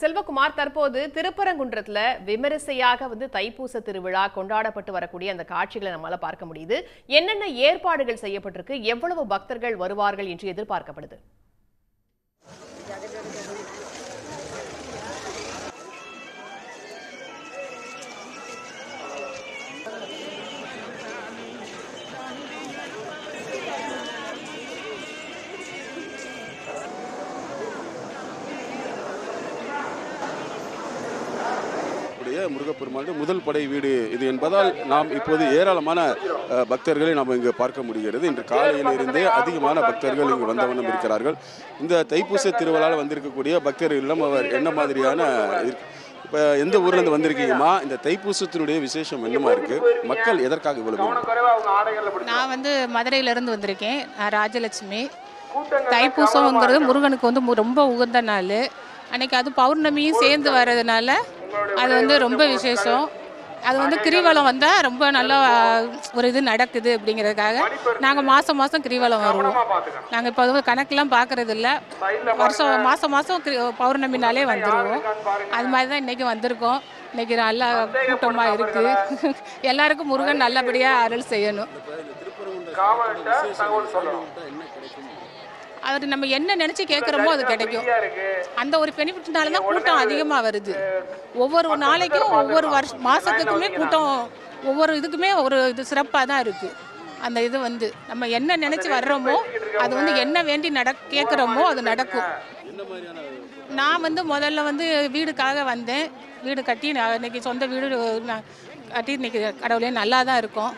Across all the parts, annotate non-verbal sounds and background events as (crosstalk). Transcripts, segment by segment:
செல்வகுமார் தற்போது திருப்பரங்குன்றத்தில் விமரிசையாக வந்து தைப்பூச திருவிழா கொண்டாடப்பட்டு வரக்கூடிய அந்த காட்சிகளை நம்மளால் பார்க்க முடியுது. என்னென்ன ஏற்பாடுகள் செய்யப்பட்டிருக்கு? எவ்வளவு பக்தர்கள் வருவார்கள் என்று எதிர்பார்க்கப்படுது? முருகப்பெருமானுடைய முதல் படை வீடு இது என்பதால் நாம் இப்போது ஏராளமான பக்தர்களை நாம் இங்கு பார்க்க முடிகிறது. இன்று காலையிலிருந்தே அதிகமான பக்தர்கள் இங்கு வந்தவண்ணம் இருக்கிறார்கள். இந்த தைப்பூச திருவிழாவில் வந்திருக்கக்கூடிய பக்தர்களிடம் அவர் என்ன மாதிரியான இப்போ எந்த ஊர்லேருந்து வந்திருக்கீங்கம்மா? இந்த தைப்பூசத்தினுடைய விசேஷம் என்னமா இருக்கு? மக்கள் எதற்காக இவ்வளவு நான் வந்து மதுரையிலேருந்து வந்திருக்கேன் நான் ராஜலட்சுமி. தைப்பூசங்கிறது முருகனுக்கு வந்து ரொம்ப உகந்த நாள். அன்னைக்கு அது பௌர்ணமியும் சேர்ந்து வர்றதுனால அது வந்து ரொம்ப விசேஷம். அது வந்து கிரிவலம் வந்தால் ரொம்ப நல்லா ஒரு இது நடக்குது அப்படிங்கிறதுக்காக நாங்கள் மாதம் மாதம் கிரிவலம் வருவோம். நாங்கள் இப்போ வந்து கணக்கெலாம் பார்க்குறது இல்லை வருஷம் மாதம் மாதம் பௌர்ணமினாலே வந்துடுவோம் அது மாதிரி தான் இன்றைக்கி வந்திருக்கோம். இன்னைக்கு நல்லா கூட்டமாக இருக்குது (laughs) எல்லாருக்கும் முருகன் நல்லபடியாக அருள் செய்யணும். அது நம்ம என்ன நினைச்சு கேட்குறோமோ அது கிடைக்கும். அந்த ஒரு பெனிஃபிட்னால தான் கூட்டம் அதிகமாக வருது. ஒவ்வொரு நாளைக்கும் ஒவ்வொரு வருஷ மாதத்துக்குமே கூட்டம் ஒவ்வொரு இதுக்குமே ஒரு இது சிறப்பாக தான் இருக்குது அந்த இது வந்து நம்ம என்ன நினச்சி வர்றோமோ அது வந்து என்ன வேண்டி நட கேட்குறோமோ அது நடக்கும். நான் வந்து முதல்ல வந்து வீடுக்காக வந்தேன். வீடு கட்டி நான் இன்னைக்கு சொந்த வீடு நான் கட்டி இன்னைக்கு கடவுளே நல்லா தான் இருக்கும்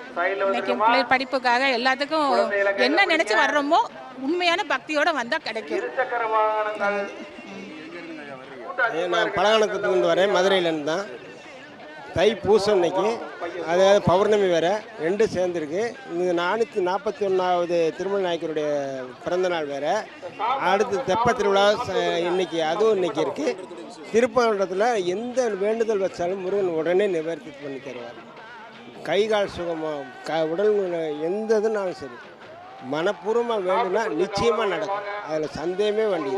இன்னைக்கு பிள்ளை படிப்புக்காக எல்லாத்துக்கும் என்ன நினைச்சு வர்றோமோ உண்மையான பக்தியோட வந்தா கிடைக்கும். நான் நான் பலகானத்துலேருந்து வரேன். மதுரையிலேருந்து தான் தை பூசம் இன்னைக்கு அதாவது பௌர்ணமி வேற. ரெண்டும் சேர்ந்துருக்கு. இது நானூற்றி நாற்பத்தி ஒன்றாவது திருமண நாயக்கருடைய பிறந்த நாள் வேற. அடுத்து தெப்ப திருவிழா ச- இன்னைக்கு அதுவும் இன்னைக்கு இருக்கு. திருப்பரங்குன்றத்தில் எந்த வேண்டுதல் வச்சாலும் முருகன் உடனே நிவர்த்தி பண்ணி தருவார். கை கால் சுகமாக க உடல் எந்த இதுனாலும் சரி. மனப்பூர்வமாக வேண்டும்னா நிச்சயமாக நடக்கும். அதில் சந்தேகமே வேண்டியது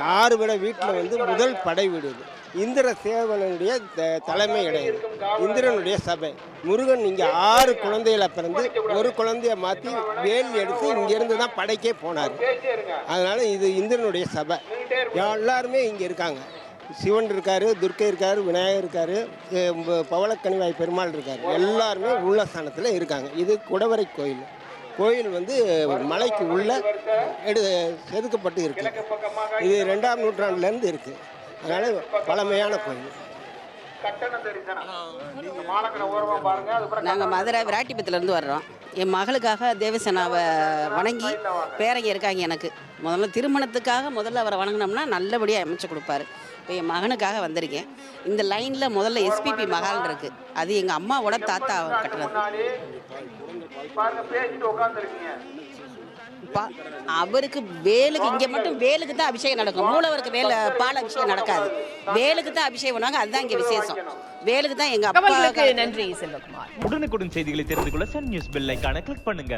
ஆறு விட வீட்டில் வந்து முதல் படை வீடு இது இந்திர சேவனுடைய த- தலைமை இடையது இந்திரனுடைய சபை. முருகன் இங்கே ஆறு குழந்தைகளை பிறந்து ஒரு குழந்தைய மாற்றி வேல் எடுத்து இங்கேருந்து தான் படைக்கே போனார். அதனால் இது இந்திரனுடைய சபை. எல்லாருமே இங்கே இருக்காங்க. சிவன் இருக்காரு துர்க்கை இருக்காரு விநாயகர் இருக்காரு பவளக்கனிவாய் பெருமாள் இருக்காரு. எல்லாருமே உள்ள ஸ்தானத்தில் இருக்காங்க. இது குடவரை கோயில். கோயில் வந்து மலைக்கு உள்ள எடு செதுக்கப்பட்டு இருக்கு. இது ரெண்டாம் நூற்றாண்டுலேருந்து இருக்குது அதனால் பழமையான கோயில். நாங்கள் மதுரை விராட்டிபத்திலேருந்து வர்றோம். என் மகளுக்காக தேவசேனாவை வணங்கி பேரங்க இருக்காங்க எனக்கு. முதல்ல திருமணத்துக்காக முதல்ல அவரை வணங்கினோம்னா நல்லபடியாக அமைச்சு கொடுப்பாரு. இப்போ என் மகனுக்காக வந்திருக்கேன். இந்த லைனில் முதல்ல எஸ்பிபி மகால் இருக்குது அது எங்கள் அம்மாவோட தாத்தா கட்டுறது. அவருக்கு வேலுக்கு இங்கே மட்டும் வேலுக்கு தான் அபிஷேகம் நடக்கும். மூலவருக்கு வேலை பால் அபிஷேகம் நடக்காது. வேலுக்கு தான் அபிஷேகம் பண்ணுவாங்க அதுதான் இங்கே விசேஷம். வேலுக்கு தான் எங்கள் தகவல்களுக்கு அப்பா நன்றி செல்வகுமார். உடனுக்குடன் செய்திகளை தெரிந்து கொள்ள சன் நியூஸ் பெல் ஐகானை கிளிக் பண்ணுங்க.